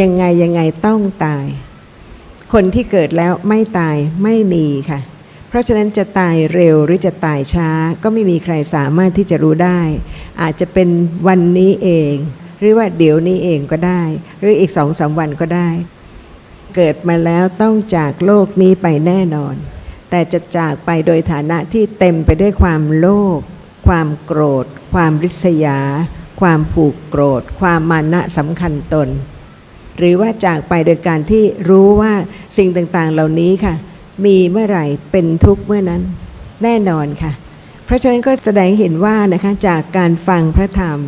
ยังไงยังไงต้องตาย คนที่เกิดแล้วไม่ตายไม่มีค่ะ เพราะฉะนั้นจะตายเร็วหรือจะตายช้า ก็ไม่มีใครสามารถที่จะรู้ได้ อาจจะเป็นวันนี้เอง หรือว่าเดี๋ยวนี้เองก็ได้ หรืออีกสองสามวันก็ได้ เกิดมาแล้วต้องจากโลกนี้ไปแน่นอน แต่จะจากไปโดยฐานะที่เต็มไปด้วยความโลภความโกรธ ความริษยา ความผูกโกรธ ความมานะสำคัญตน หรือว่าจากไปโดยการที่รู้ว่าสิ่งต่างๆเหล่านี้ค่ะ มีเมื่อไหร่เป็นทุกข์เมื่อนั้นแน่นอนค่ะ เพราะฉะนั้นก็แสดงเห็นว่านะคะจากการฟังพระธรรม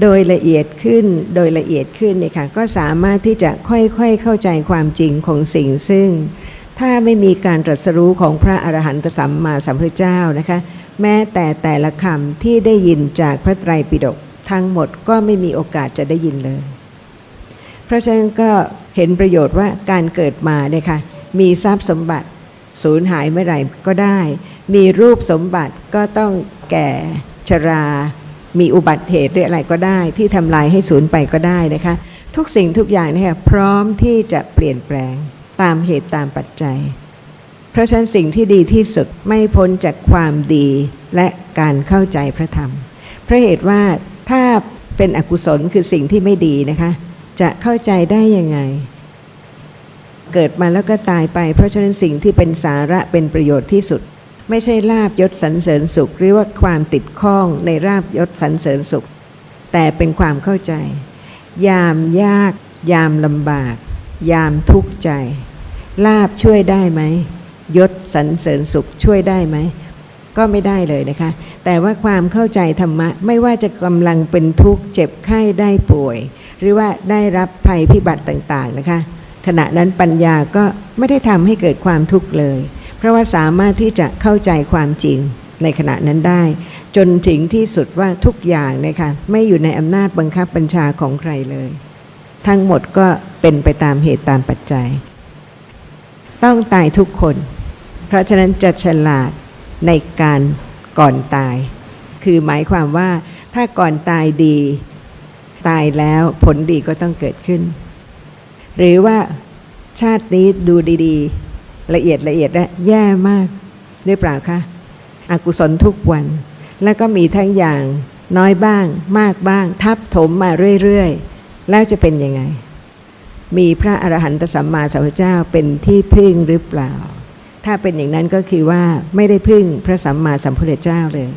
โดยละเอียดขึ้นโดยละเอียดขึ้นเนี่ยค่ะก็สามารถที่จะค่อยๆเข้าใจความจริงของสิ่งซึ่ง ถ้าไม่มีการตรัสรู้ของพระอรหันตสัมมาสัมพุทธเจ้านะคะ แม้แต่แต่ละคำที่ได้ยินจากพระไตรปิฎกทั้งหมดก็ไม่มีโอกาสจะได้ยินเลย เพราะฉะนั้นก็เห็นประโยชน์ว่าการเกิดมาเนี่ยค่ะมีทรัพย์สมบัติสูญหายเมื่อไหร่ก็ได้ มีรูปสมบัติก็ต้องแก่ชรา มีอุบัติเหตุหรืออะไรก็ได้ ที่ทำลายให้สูญไปก็ได้นะคะ ทุกสิ่งทุกอย่างเนี่ยพร้อมที่จะเปลี่ยนแปลงตามเหตุตามปัจจัย เพราะฉะนั้นสิ่งที่ดีที่สุดไม่พ้นจากความดีและการเข้าใจพระธรรม เพราะเหตุว่าถ้าเป็นอกุศลคือสิ่งที่ไม่ดีนะคะ จะเข้าใจได้ยังไง เกิดมาแล้วก็ตายไป เพราะฉะนั้นสิ่งที่เป็นสาระเป็นประโยชน์ที่สุด ไม่ใช่ลาบยศสรรเสริญสุข หรือว่าความติดข้องในราบยศสรรเสริญสุข แต่เป็นความเข้าใจ ยามยาก ยามลำบาก ยามทุกข์ใจ ลาบช่วยได้ไหมยศสรรเสริญสุขช่วยได้ไหมก็ไม่ได้เลยนะคะ แต่ว่าความเข้าใจธรรมะ ไม่ว่าจะกำลังเป็นทุกข์เจ็บไข้ได้ป่วย หรือว่าได้รับภัยพิบัติต่างๆนะคะ ขณะนั้นปัญญาก็ไม่ได้ทำให้เกิดความทุกข์เลย เพราะว่าสามารถที่จะเข้าใจความจริงในขณะนั้นได้ จนถึงที่สุดว่าทุกอย่างนะคะไม่อยู่ในอำนาจบังคับบัญชาของใครเลย ทั้งหมดก็เป็นไปตามเหตุตามปัจจัย ต้องตายทุกคน เพราะฉะนั้นจะฉลาดในการก่อนตาย คือหมายความว่าถ้าก่อนตายดี ตายแล้วผลดีก็ต้องเกิดขึ้น หรือว่าชาตินี้ดูดีๆ ละเอียดละเอียดและแย่มากหรือเปล่าคะอกุศลทุกวัน แล้วก็มีทั้งอย่างน้อยบ้าง มากบ้าง ทับถมมาเรื่อยๆ แล้วจะเป็นยังไง มีพระอรหันตสัมมาสัมพุทธเจ้าเป็นที่พึ่งหรือเปล่า ถ้าเป็นอย่างนั้นก็คือว่าไม่ได้พึ่งพระสัมมาสัมพุทธเจ้าเลย